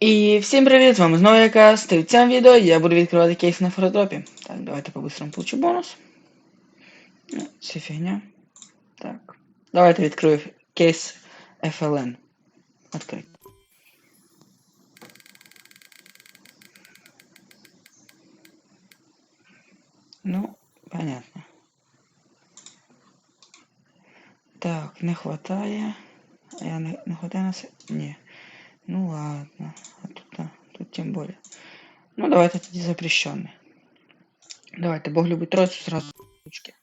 І всім привіт! З вами знову якась. В цьому відео я буду відкривати кейс на фототропі. Так, давайте по-быстрому получу бонус. Ну, це фігня. Так. Давайте відкрию кейс FLN. Открий. Ну, понятно. Так, не хватає. Я не, не хватає на це? Ні. Ну ладно. А тут, а, тут тем более. Ну давайте тоді запрещенный. Давайте, Бог любить троицу, сразу ручки.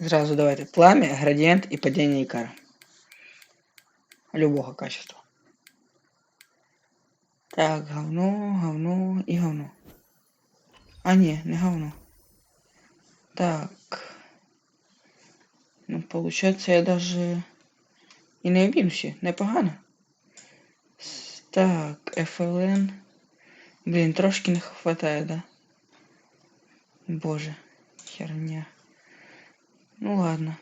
Сразу давайте. Пламя, градиент и падение икара. Любого качества. Так, говно, говно и говно. А, не, не говно. Так. Ну, получается, я даже і не непогано. Так, FLN. Блін, трошки не хватає, да? Боже, херня. Ну ладно,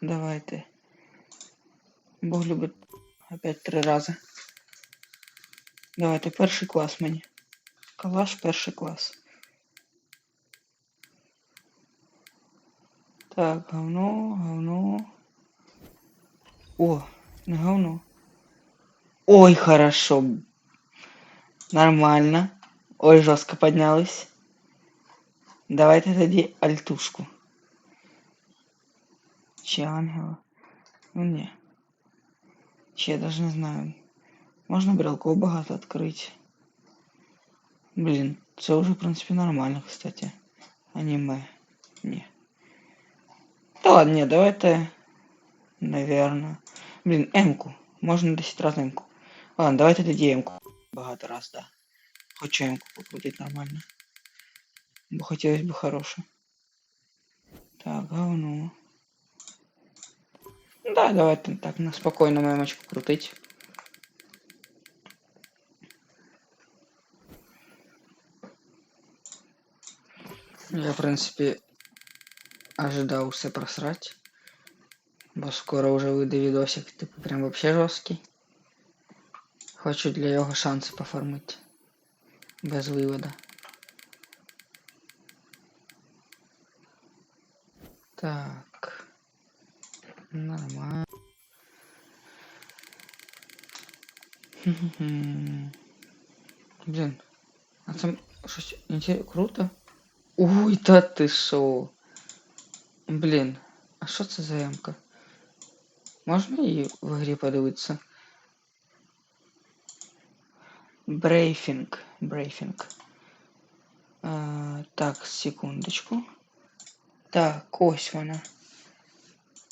давайте. Бог любить опять три рази. Давайте, перший клас мені. Калаш перший клас. Так, говно, говно. О, не говно. Ой, хорошо. Нормально. Ой, жестко поднялись. Давайте тоді альтушку. Чи ангела? Ну ні. Чи я даже не знаю. Можна брелков багато відкрити. Блін, це вже, в принципі, нормально, кстати. Аніме. Ні. Та ладно, ні, давайте. Наверно. Блін, М-ку. Можна 10 раз М-ку. Ладно, давайте тоді М-ку. Багато раз, да. Хочу М-ку покрутити нормально. Бо хотілося б хороше. Так, говно. Ну Да, давайте так на спокійно мемочку крутить. Я, в принципі, ожидав все просрать. Бо скоро вже вийде відосик, типу прям вообще жорсткий. Хочу для його шанси пофармити. Без вивода. Так. Нормально. Хм-хм-хм. Блін. А це щось інтересно круто. Уй, та ти шо? Блін, а що це за ямка? Можна її в грі подивитися? Брейфінг. Брейфінг. Так, секундочку. Так, ось вона.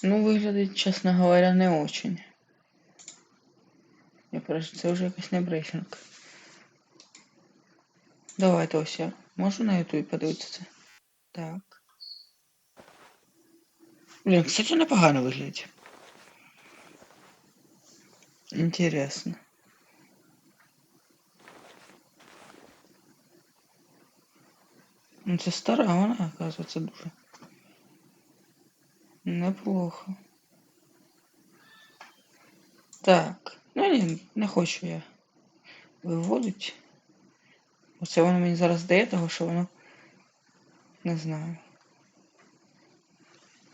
Ну, виглядить, чесно говоря, не очень. Я просто це вже якийсь не брейфінг. Давайте ось я. Можу на ютубі подивитися це? Так. Блін, кстати, непогано виглядить. Интересно. Ну, це стара вона, оказывается, дуже. Неплохо. Так. Ну ні, не хочу я виводить. Оце воно мені зараз дає того, що воно. Не знаю.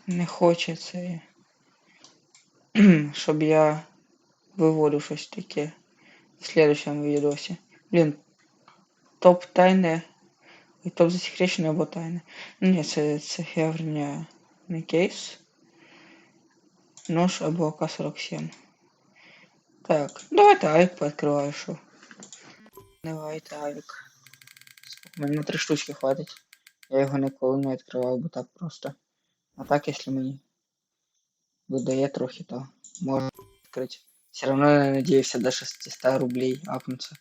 Не хоче це. Щоб я виводив щось таке в следующем відосі. Блін. Топ тайне. І топ засекречене або тайне. Ну ні, це, це херня не кейс. Нож або АК-47. Так, давайте Айк пооткриваю, що. Давайте Айк. У мене на три штучки хватить. Я його ніколи не відкривав, бо так просто. А так, якщо мені видає трохи, то можна відкрити. Все равно я надеюсь до 600 рублей апнуться.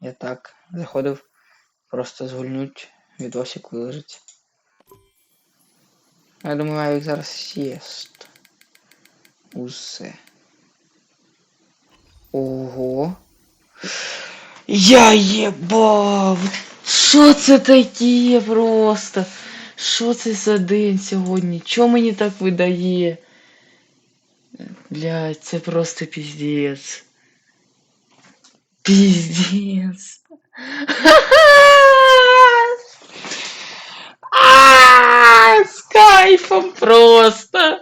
Я так заходив просто згульнуть, відосик виложить. Я думаю, Авік зараз сіст. Усе. Ого. Я єбав! Що це таке просто? Що це за день сьогодні? Чо мені так видає? Блядь, це просто пиздец. Пиздец. А, С кайфом просто.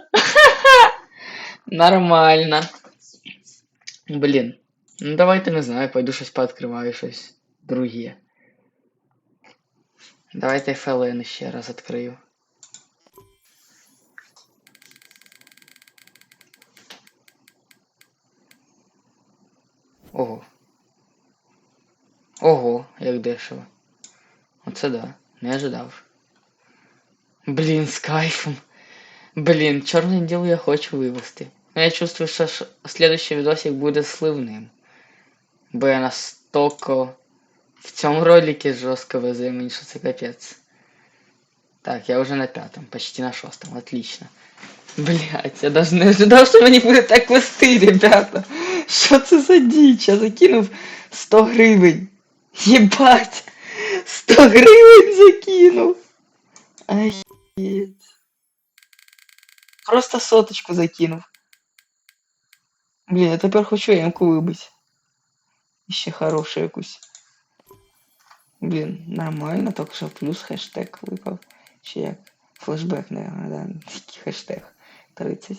Нормально. Блін. Ну давайте не знаю, пойду щось пооткриваю, щось друге. Давайте FLN ще раз відкрию. Ого. Ого, як дешево. Оце да. Не ожидав. Блін, з кайфом. Блін, чорне діло я хочу вивести. Но я чувствую, що ш- следующий відосик буде сливним. Бо я настільки в цьому ролике жорстко везе мені, що це капець. Так, я уже на пятом, почти на шестом, отлично. Блять, я даже не ожидав, що мені буде так вести, ребята. Що це за діч? Я закинув 100 гривень. Єбать! 100 гривень закинув. Офігеть. Просто соточку закинув. Блін, я тепер хочу ямку вибити. Ще хорошу якусь. Блін, нормально, тільки що плюс хештег випав. Чи як? Флешбек, наверное, да. Тільки хештег. 30.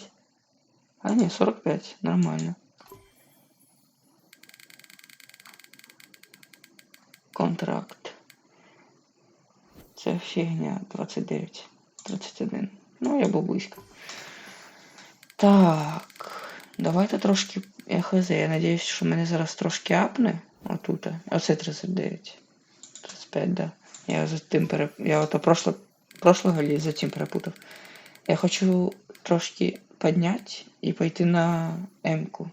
А ні, 45. Нормально. Контракт. Це фігня 29. 31. Ну, я був близько. Так. Давайте трошки. Я хз, я надіюсь, що мене зараз трошки апне. Отут. Оце 39. 35, да. Я за тим пере... Я ото прошло... прошлого лі за тим перепутав. Я хочу трошки підняти і пойти на М-ку.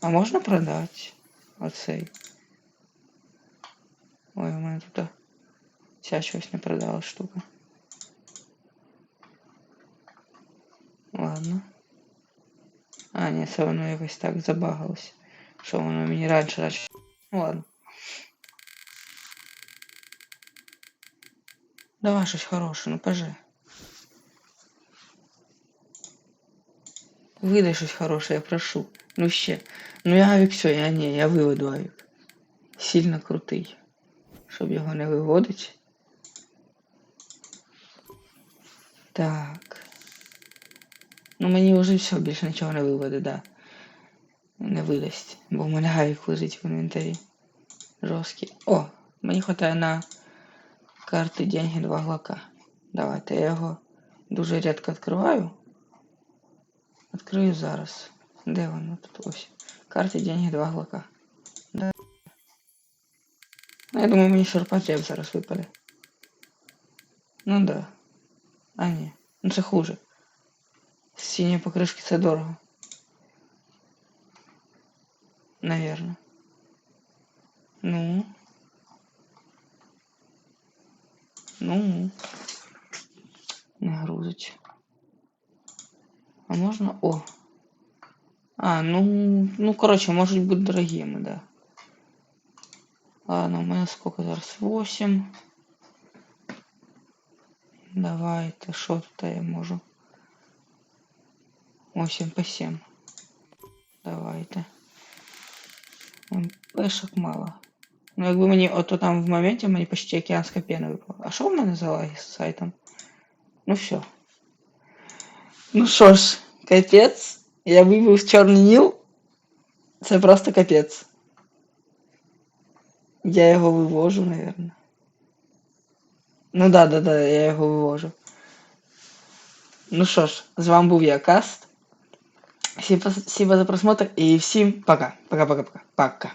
А можна продати оцей? Ой, у мене тут ця щось не продала штука. Ладно. А, ні, це воно якось так забагалось. Що воно мені раніше раніше. Ну ладно. Давай щось хороше, ну кажи. Видай щось хороше, я прошу. Ну ще. Ну я авік все, я ні, я виведу авік. Сильно крутий. Щоб його не виводити. Так. Ну мені вже все, більше нічого не виведе, да. Не видасть. Бо в мене гавік лежить в інвентарі. Жорсткий. О, мені хватає на карти деньги два глока. Давайте я його дуже рідко відкриваю. Відкрию зараз. Де воно тут ось? Карти деньги два глока. Да. Ну, я думаю, мені шурпотреб зараз випаде. Ну да. А ні. Ну це хуже. Сині покришки це дорого. Наверно. Ну. Ну. Не грузить. А можно... О. А, ну, ну, короче, может быть дорогими, да. Ладно, у меня сколько зараз? 8. Давайте, що тут я можу? 8 по 7. Давайте. Пешок мало. Ну, якби мені ото там в моменті мені почти океанська пена випала. А що в мене за лаги з сайтом? Ну все. Ну що ж, капець. Я вибив чорний ніл. Це просто капець. Я його вивожу, наверное. Ну да, да, да, я його вивожу. Ну що ж, з вами був я Каст. Всім спасибо за просмотр і всім пока. Пока-пока-пока. Пока.